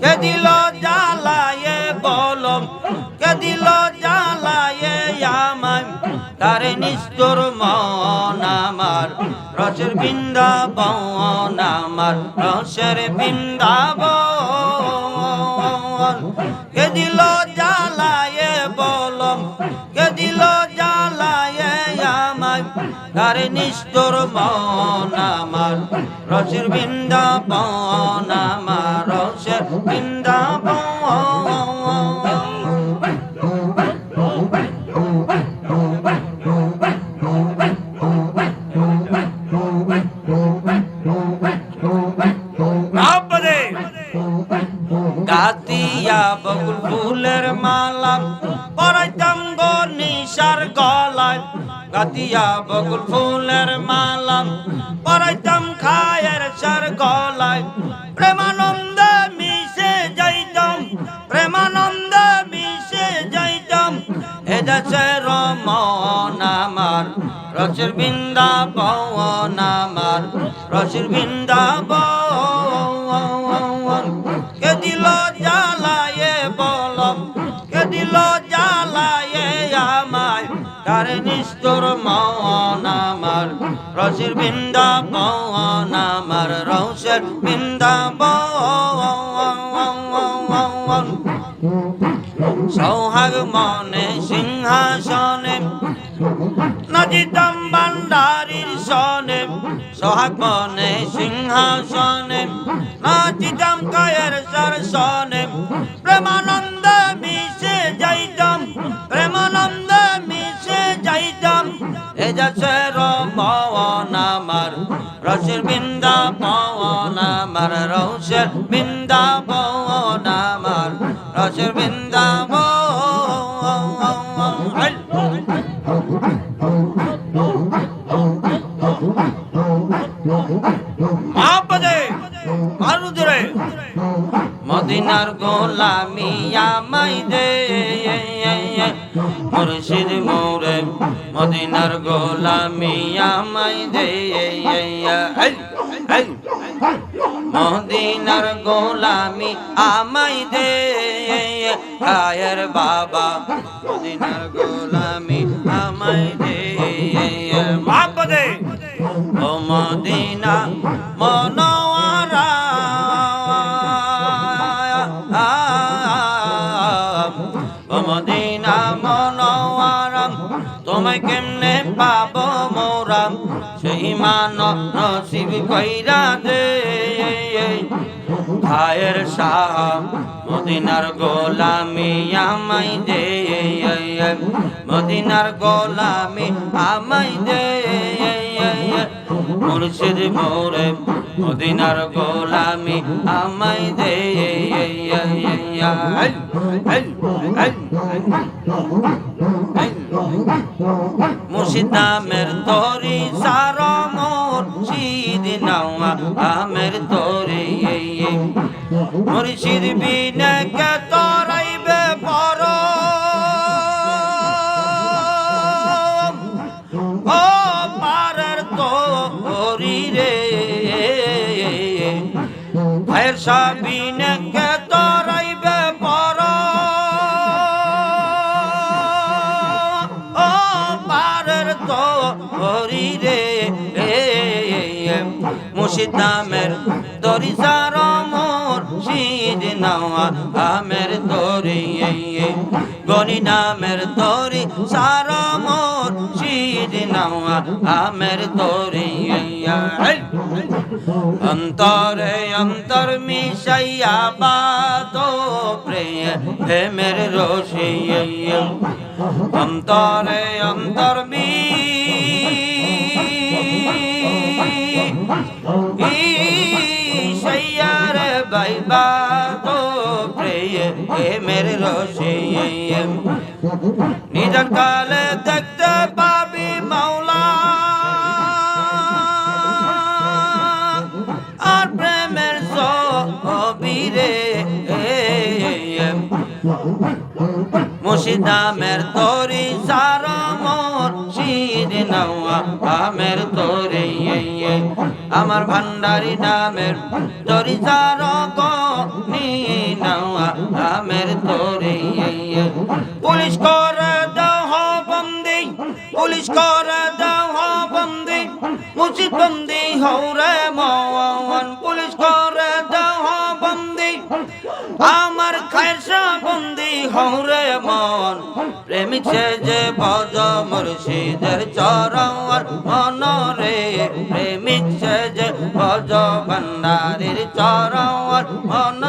কে দিল জ্বালায়ে বলম কে দিল জ্বালায়ে আমায় তারে নিষ্ঠুর মন আমার, রসের বৃন্দাবন আমার, রসের বৃন্দাবন। কে দিল জ্বালায়ে বলম তারে নিষ্ঠুর মন আমার, রসের বৃন্দাবন আমার, রসের গাতিয়া বকুল ফুলের মালা পরাইতাম গো নিশার গলায় গাতিয়া বকুল ফুলের মালা, পরাইতাম খায়ের সার গলায়। প্রেমানন্দ মিশে যাইতাম, প্রেমানন্দ মিশে যাইতাম। এদেশে রমন আমার, রসের বৃন্দাবন আমার, রসের বৃন্দাবন আমার রসের বৃন্দাবন, আমার রসের বৃন্দাবন। সৌহাগ মনে সিংহাসনে নাজিতাম বান্ডারির সনে। সোহাগ মনে সিংহাসনে, নাচিতাম কায়ের সর সনে। প্রেমানন্দ মিশে যাইতাম, প্রেমানন্দ মিশে যাইতাম। এ যাচ্ছে বৃন্দা পবন মার রসের বৃন্দা পবন মার রসের বৃন্দা মদিনার গোলামি আমাই দে মুর্শিদ মোরে মদিনার গোলামি আমাই দে মদিনার গোলামি আমাই দে বাবা মদিনার গোলামি আমাই দে মদিনা মনোয়ারা। মদিনা মনোয়ারা, তোমায় কেমনে পাব মোরা? সেই মান নসিব কইরা দে। ভাইয়ের শাহ, মদিনার গোলামি আমাই দে। মদিনার গোলামি আমাই দে। মুর্শিদ মোরে, মদিনার গোলামি আমাই দে মুর্শিদ নামের তরি সার মুর্শিদ নাওয়া, আমের তরি মুর্শিদ বিনে ভাইয়ের সাবিনে কে তরাইবে পর। ও পারের তরি রে মুর্শিদ নামের তরি সার মুর্শিদ নাওয়া আমের তরি গনি নামের তরি সার মুর্শিদ নাওয়া আমের তরি অন্তরে অন্তর মিশাইয়া বাত প্রেমের রসি অন্তরে অন্তর মি সৈয়ারে বাইবা প্রেমের রসি নিজন কালে দেখতে পাবি মাওলা। আর প্রেমের ছবি রে। মুর্শিদামের তরি সার মোর শির নওয়া। আমের তরি আমার ভান্ডারি নামের তরি সার আমের তরি। পুলিশ করে দাও বন্দি, পুলিশ করে দাও বন্দি। মুর্শিদ বন্দি হৌরে মন পুলিশ করে দাও বন্দি, আমার খায়সা বন্দি হৌরে মন প্রেমিক যে ভজ মুর্শিদের চরণ মন রে প্রেমিক যে ভজ ভণ্ডারির চরণ মন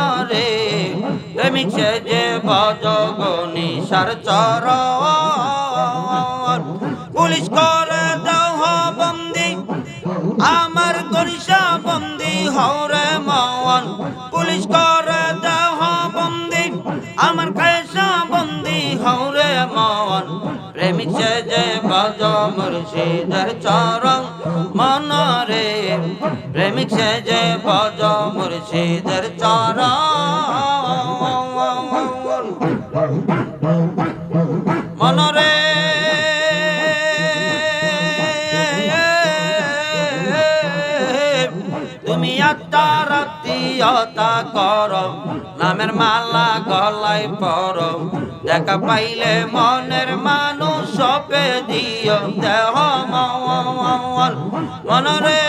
সে যে ভজ গণিসার চরণ। পুলিশ করে দাও বন্দি, আমার গরিষা বন্দি হরে মন পুলিশ করে দেহ বন্দি, আমার কায়সা বন্দি হরে মন প্রেমিক সে যে বজ মুর্শিদের চরণ, মন রে। প্রেমিক সে যে বজ মুর্শিদের চরণ। রাত্রিয়তা কর নামের মালা গলায় পর দেখা পাইলে মনের মানুষ সপে দেহ মন মনরে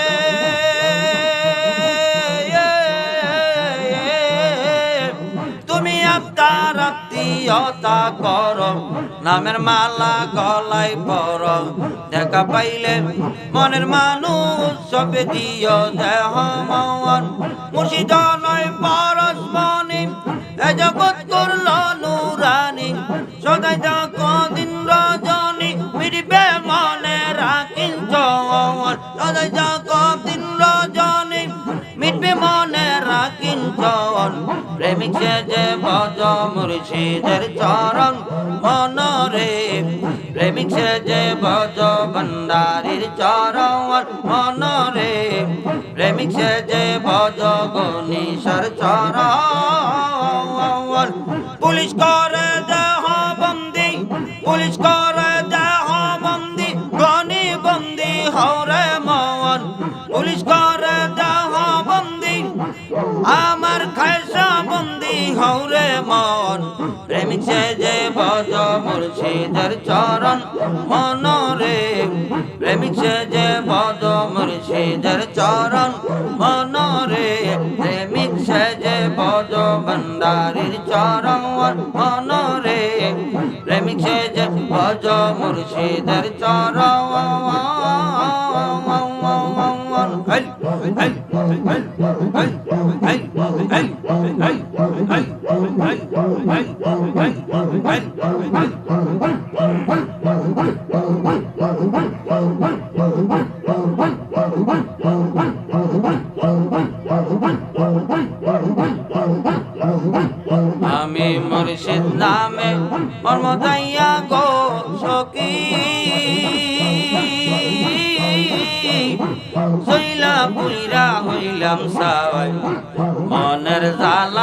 আত্মীয়তা কর নামের মালা গলায় পর দেখা পাইলে মনের মানুষ সবে দিও দেহ মন। মুর্শিদ নয় পরশ মনি, এ জগৎ করল নুরানি। সদাই কদিন রজনী, মিটবে মনে চন সদাই প্রেমিক সে যে ভজ মুর্শিদের চরণ মন রে প্রেমিক সে যে ভজ ভণ্ডারির চরণ মন রে প্রেমিক সে যে ভজ গণিসর চরণ। পুলিশ করে দেহ বন্দি, পুলিশ করে দেহ বন্দি গনি বন্দি হরে মন। পুলিশ করে দেহ বন্দি খায়সা বন্দি হরে মন। প্রেমিক সে যে ভজ মুর্শিদের চরণ, মন রে। প্রেমিক সে যে ভজ মুর্শিদের চরণ, মন রে। প্রেমিক সে যে ভজ ভণ্ডারির চরণ, মন রে। প্রেমিক সে যে ভজ মুর্শিদের আমি মুর্শিদ নামে মর্মদাইয়া গো সখী। শৈলা পুইরা হইলাম সাওয়াই মনের জালা